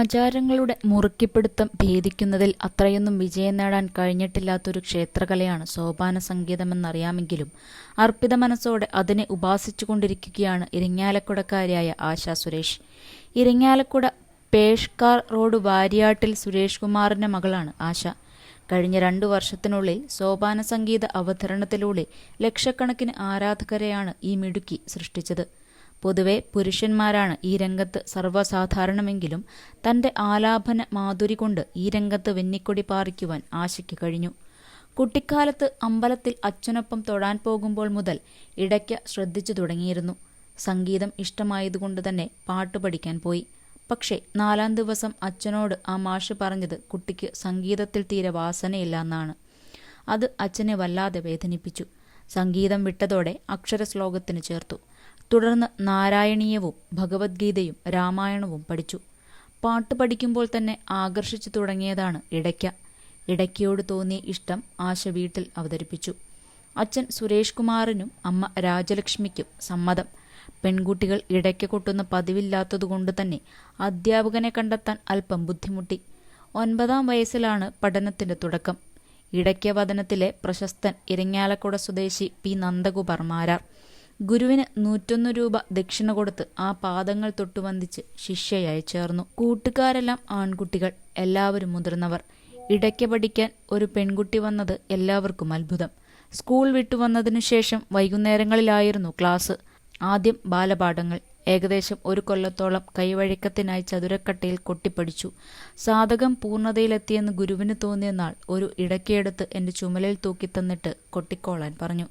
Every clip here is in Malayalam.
ആചാരങ്ങളുടെ മുറുക്കിപ്പിടുത്തം ഭേദിക്കുന്നതിൽ അത്രയൊന്നും വിജയം നേടാൻ കഴിഞ്ഞിട്ടില്ലാത്തൊരു ക്ഷേത്രകലയാണ് സോപാന സംഗീതമെന്നറിയാമെങ്കിലും അർപ്പിത മനസ്സോടെ അതിനെ ഉപാസിച്ചുകൊണ്ടിരിക്കുകയാണ് ഇരിങ്ങാലക്കുടക്കാരിയായ ആശാ സുരേഷ്. ഇരിങ്ങാലക്കുട പേഷ്കാർ റോഡ് വാരിയാട്ടിൽ സുരേഷ് കുമാറിന്റെ മകളാണ് ആശ. കഴിഞ്ഞ രണ്ടു വർഷത്തിനുള്ളിൽ സോപാന സംഗീത അവതരണത്തിലൂടെ ലക്ഷക്കണക്കിന് ആരാധകരെയാണ് ഈ മിടുക്കി സൃഷ്ടിച്ചത്. പൊതുവെ പുരുഷന്മാരാണ് ഈ രംഗത്ത് സർവസാധാരണമെങ്കിലും തന്റെ ആലാപന മാധുരി കൊണ്ട് ഈ രംഗത്ത് വെന്നിക്കൊടി പാറിക്കുവാൻ ആശയ്ക്ക് കഴിഞ്ഞു. കുട്ടിക്കാലത്ത് അമ്പലത്തിൽ അച്ഛനൊപ്പം തൊഴാൻ പോകുമ്പോൾ മുതൽ ഇടയ്ക്ക് ശ്രദ്ധിച്ചു തുടങ്ങിയിരുന്നു. സംഗീതം ഇഷ്ടമായതുകൊണ്ട് തന്നെ പാട്ട് പഠിക്കാൻ പോയി. പക്ഷേ നാലാം ദിവസം അച്ഛനോട് ആ മാഷ് പറഞ്ഞത് കുട്ടിക്ക് സംഗീതത്തിൽ തീരെ വാസനയില്ല എന്നാണ്. അത് അച്ഛനെ വല്ലാതെ വേദനിപ്പിച്ചു. സംഗീതം വിട്ടതോടെ അക്ഷരശ്ലോകത്തിന് ചേർത്തു. തുടർന്ന് നാരായണീയവും ഭഗവത്ഗീതയും രാമായണവും പഠിച്ചു. പാട്ട് പഠിക്കുമ്പോൾ തന്നെ ആകർഷിച്ചു തുടങ്ങിയതാണ് ഇടയ്ക്ക. ഇടയ്ക്കയോട് തോന്നിയ ഇഷ്ടം ആശ വീട്ടിൽ അവതരിപ്പിച്ചു. അച്ഛൻ സുരേഷ് കുമാറിനും അമ്മ രാജലക്ഷ്മിക്കും സമ്മതം. പെൺകുട്ടികൾ ഇടയ്ക്ക് കൊട്ടുന്ന പതിവില്ലാത്തതുകൊണ്ട് തന്നെ അധ്യാപകനെ കണ്ടെത്താൻ അല്പം ബുദ്ധിമുട്ടി. ഒൻപതാം വയസ്സിലാണ് പഠനത്തിന്റെ തുടക്കം. ഇടയ്ക്ക വദനത്തിലെ പ്രശസ്തൻ ഇരിങ്ങാലക്കുട സ്വദേശി പി. നന്ദകുമാർ മാരാർ. ഗുരുവിന് നൂറ്റൊന്ന് രൂപ ദക്ഷിണ കൊടുത്ത് ആ പാദങ്ങൾ തൊട്ടുവന്ദിച്ച് ശിഷ്യയായി ചേർന്നു. കൂട്ടുകാരെല്ലാം ആൺകുട്ടികൾ എല്ലാവരും മുതിർന്നവർ. ഇടയ്ക്ക് പഠിക്കാൻ ഒരു പെൺകുട്ടി വന്നത് എല്ലാവർക്കും അത്ഭുതം. സ്കൂൾ വിട്ടു വന്നതിനു ശേഷം വൈകുന്നേരങ്ങളിലായിരുന്നു ക്ലാസ്. ആദ്യം ബാലപാഠങ്ങൾ. ഏകദേശം ഒരു കൊല്ലത്തോളം കൈവഴക്കത്തിനായി ചതുരക്കട്ടയിൽ കൊട്ടിപ്പടിച്ചു സാധകം പൂർണതയിലെത്തിയെന്ന് ഗുരുവിന് തോന്നിയ നാൾ ഒരു ഇടയ്ക്കെടുത്ത് എന്റെ ചുമലിൽ തൂക്കിത്തന്നിട്ട് കൊട്ടിക്കോളാൻ പറഞ്ഞു.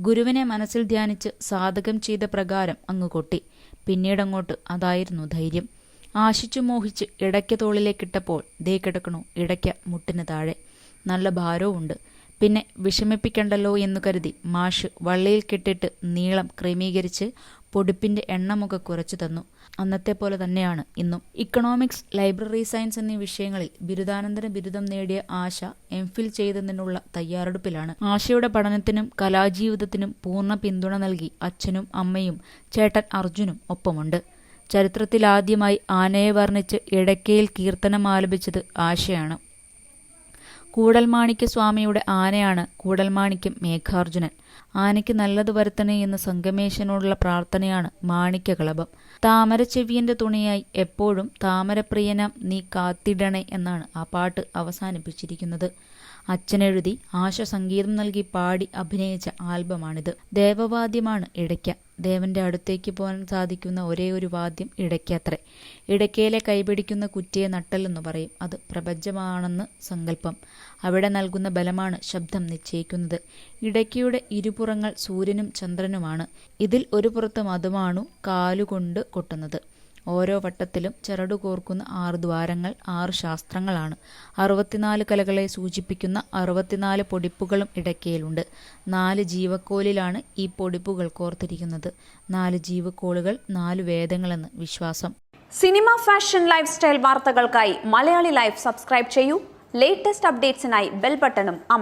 ഗുരുവിനെ മനസ്സിൽ ധ്യാനിച്ച് സാധകം ചെയ്ത പ്രകാരം അങ്ങ് കൊട്ടി. പിന്നീടങ്ങോട്ട് അതായിരുന്നു ധൈര്യം. ആശിച്ചു മോഹിച്ച് ഇടയ്ക്ക തോളിലേക്കിട്ടപ്പോൾ ദേ കിടക്കണു ഇടയ്ക്ക മുട്ടിന് താഴെ. നല്ല ഭാരവുമുണ്ട്. പിന്നെ വിഷമിപ്പിക്കണ്ടല്ലോ എന്നു കരുതി മാഷ് വള്ളിയിൽ കെട്ടിട്ട് നീളം ക്രമീകരിച്ച് പൊടിപ്പിന്റെ എണ്ണമൊക്കെ കുറച്ചു തന്നു. അന്നത്തെ പോലെ തന്നെയാണ് ഇന്നും. ഇക്കണോമിക്സ് ലൈബ്രറി സയൻസ് എന്നീ വിഷയങ്ങളിൽ ബിരുദാനന്തര ബിരുദം നേടിയ ആശ എം ഫിൽ ചെയ്തതിനുള്ള തയ്യാറെടുപ്പിലാണ്. ആശയുടെ പഠനത്തിനും കലാജീവിതത്തിനും പൂർണ പിന്തുണ നൽകി അച്ഛനും അമ്മയും ചേട്ടൻ അർജുനും ഒപ്പമുണ്ട്. ചരിത്രത്തിലാദ്യമായി ആനയെ വർണിച്ച് ഇടയ്ക്കയിൽ കീർത്തനം ആലപിച്ചത് ആശയാണ്. കൂടൽമാണിക്യ സ്വാമിയുടെ ആനയാണ് കൂടൽമാണിക്യം മേഘാർജുനൻ. ആനയ്ക്ക് നല്ലത് വരുത്തണേ എന്ന് സംഗമേശനോടുള്ള പ്രാർത്ഥനയാണ് മാണിക്യകളഭം താമരച്ചെവിയന്റെ തുണയായി എപ്പോഴും താമരപ്രിയനം നീ കാത്തിടണേ എന്നാണ് ആ പാട്ട് അവസാനിപ്പിച്ചിരിക്കുന്നത്. അച്ഛനെഴുതി ആശ സംഗീതം നൽകി പാടി അഭിനയിച്ച ആൽബമാണിത്. ദേവവാദ്യമാണ് ഇടയ്ക്ക. ദേവന്റെ അടുത്തേക്ക് പോകാൻ സാധിക്കുന്ന ഒരേ ഒരു വാദ്യം ഇടയ്ക്കത്രേ. ഇടയ്ക്കയിലെ കൈപിടിക്കുന്ന കുറ്റിയെ നട്ടലെന്ന് പറയും. അത് പ്രപഞ്ചമാണെന്ന് സങ്കല്പം. അവിടെ നൽകുന്ന ബലമാണ് ശബ്ദം നിശ്ചയിക്കുന്നത്. ഇടയ്ക്കയുടെ ഇരുപുറങ്ങൾ സൂര്യനും ചന്ദ്രനുമാണ്. ഇതിൽ ഒരു പുറത്ത് മധുമാണു കാലുകൊണ്ട് കൊട്ടുന്നത്. ഓരോ വട്ടത്തിലും ചരടു കോർക്കുന്ന ആറ് ദ്വാരങ്ങൾ ആറ് ശാസ്ത്രങ്ങളാണ്. അറുപത്തിനാല് കലകളെ സൂചിപ്പിക്കുന്ന അറുപത്തിനാല് പൊടിപ്പുകളും ഇടയ്ക്കയിലുണ്ട്. നാല് ജീവക്കോലിലാണ് ഈ പൊടിപ്പുകൾ കോർത്തിരിക്കുന്നത്. നാല് ജീവക്കോളുകൾ നാല് വേദങ്ങളെന്ന് വിശ്വാസം. സിനിമ ഫാഷൻ ലൈഫ് സ്റ്റൈൽ വാർത്തകൾക്കായി മലയാളി ലൈഫ് സബ്സ്ക്രൈബ് ചെയ്യൂ. ലേറ്റസ്റ്റ് അപ്ഡേറ്റ്സിനായി ബെൽ ബട്ടണും അമർ